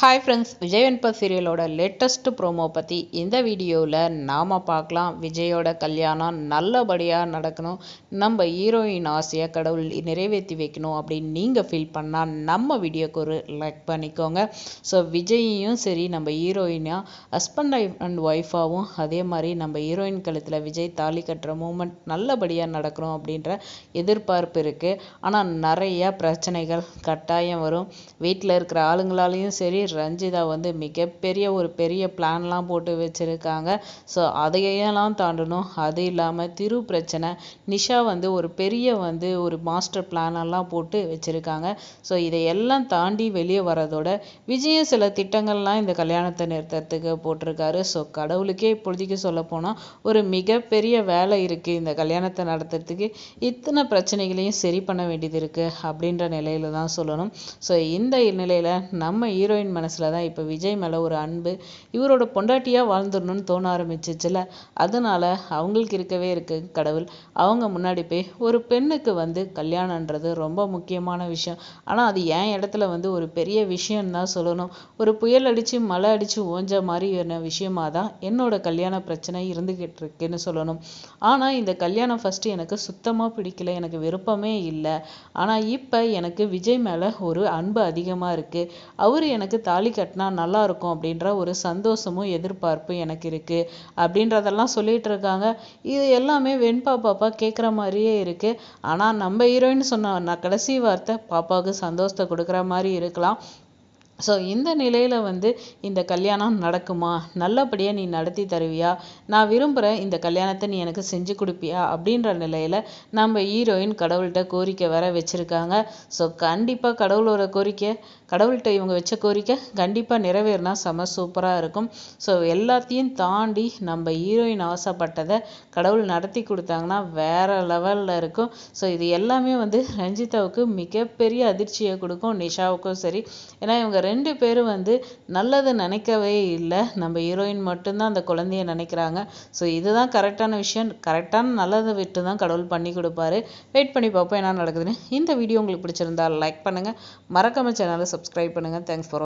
Hi friends Vijay Venba சீரியலோட latest promo பற்றி இந்த வீடியோவில் நாம் பார்க்கலாம். விஜயோட கல்யாணம் நல்லபடியாக நடக்கணும். நம்ம ஹீரோயின் ஆசையை கடவுள் நிறைவேற்றி வைக்கணும் அப்படின்னு நீங்கள் ஃபீல் பண்ணால் நம்ம வீடியோக்கு ஒரு லைக் பண்ணிக்கோங்க. ஸோ விஜயையும் சரி நம்ம ஹீரோயினாக ஹஸ்பண்ட் அண்ட் ஒய்ஃபாகவும் அதே மாதிரி நம்ம ஹீரோயின் கழுத்தில் விஜய் தாலி கட்டுற மூமெண்ட் நல்லபடியாக நடக்கணும் அப்படின்ற எதிர்பார்ப்பு இருக்குது ஆனால் நிறைய பிரச்சனைகள் கட்டாயம் வரும். வீட்டில் இருக்கிற ஆளுங்களாலையும் சரி ரஞ்சிதா வந்து மிகப்பெரிய ஒரு பெரிய பிளான்லாம் போட்டு வச்சுருக்காங்க. ஸோ அதையெல்லாம் தாண்டணும். அது இல்லாமல் திரு பிரச்சனை நிஷா வந்து ஒரு பெரிய வந்து ஒரு மாஸ்டர் பிளானெல்லாம் போட்டு வச்சுருக்காங்க. ஸோ இதையெல்லாம் தாண்டி வெளியே வரதோட விஜயம் சில திட்டங்கள்லாம் இந்த கல்யாணத்தை நிறுத்தத்துக்கு போட்டிருக்காரு. ஸோ கடவுளுக்கே இப்பொழுதைக்கு சொல்ல போனால் ஒரு மிகப்பெரிய வேலை இருக்குது இந்த கல்யாணத்தை நடத்துறதுக்கு. இத்தனை பிரச்சனைகளையும் சரி பண்ண வேண்டியது இருக்குது அப்படின்ற நிலையில தான் சொல்லணும். ஸோ இந்த நிலையில் நம்ம ஹீரோயின் மனசில் தான் இப்போ விஜய் மேலே ஒரு அன்பு இவரோட பொண்டாட்டியாக வாழ்ந்துடணும்னு தோண ஆரம்பிச்சிச்சுல அதனால அவங்களுக்கு இருக்கவே இருக்கு கடவுள். அவங்க முன்னாடி போய் ஒரு பெண்ணுக்கு வந்து கல்யாணன்றது ரொம்ப முக்கியமான விஷயம். ஆனால் அது என் இடத்துல வந்து ஒரு பெரிய விஷயம் தான் சொல்லணும். ஒரு புயல் அடித்து மழை அடித்து ஓஞ்ச மாதிரியான விஷயமா தான் என்னோட கல்யாண பிரச்சனை இருந்துக்கிட்டு இருக்குன்னு சொல்லணும். ஆனால் இந்த கல்யாணம் ஃபஸ்ட்டு எனக்கு சுத்தமாக பிடிக்கல எனக்கு விருப்பமே இல்லை. ஆனால் இப்போ எனக்கு விஜய் மேலே ஒரு அன்பு அதிகமாக இருக்குது அவர் எனக்கு தாலி கட்டினா நல்லா இருக்கும் அப்படின்ற ஒரு சந்தோஷமும் எதிர்பார்ப்பும் எனக்கு இருக்குது அப்படின்றதெல்லாம் சொல்லிட்டு இருக்காங்க. இது எல்லாமே வெண்பா பாப்பா கேட்குற மாதிரியே இருக்குது ஆனால் நம்ம ஹீரோயின் சொன்ன நான் கடைசி வார்த்தை பாப்பாவுக்கு சந்தோஷத்தை கொடுக்குற மாதிரி இருக்கலாம். ஸோ இந்த நிலையில் வந்து இந்த கல்யாணம் நடக்குமா? நல்லபடியாக நீ நடத்தி தருவியா? நான் விரும்புகிற இந்த கல்யாணத்தை நீ எனக்கு செஞ்சு கொடுப்பியா? அப்படின்ற நிலையில் நம்ம ஹீரோயின் கடவுள்கிட்ட கோரிக்கை வேற வச்சுருக்காங்க. ஸோ கண்டிப்பாக கடவுளோட கோரிக்கை கடவுள்கிட்ட இவங்க வச்ச கோரிக்கை கண்டிப்பாக நிறைவேறினா செம சூப்பராக இருக்கும். ஸோ எல்லாத்தையும் தாண்டி நம்ம ஹீரோயின் ஆசைப்பட்டதை கடவுள் நடத்தி கொடுத்தாங்கன்னா வேற லெவலில் இருக்கும். ஸோ இது எல்லாமே வந்து ரஞ்சிதாவுக்கு மிகப்பெரிய அதிர்ச்சியை கொடுக்கும் நிஷாவுக்கும் சரி. ஏன்னா இவங்க ரெண்டு பேரும் வந்து நல்லது நினைக்கவே இல்லை. நம்ம ஹீரோயின் மட்டும்தான் அந்த குழந்தைய நினைக்கிறாங்க. ஸோ இதுதான் கரெக்டான விஷயம். கரெக்டான நல்லதை விட்டு தான் கடவுள் பண்ணி கொடுப்பாரு. வெயிட் பண்ணி பார்ப்போம் என்ன நடக்குதுன்னு. இந்த வீடியோ உங்களுக்கு பிடிச்சிருந்தா லைக் பண்ணுங்கள் மறக்காமல் சேனலை சப்ஸ்கிரைப் பண்ணுங்கள் தேங்க்ஸ் ஃபார்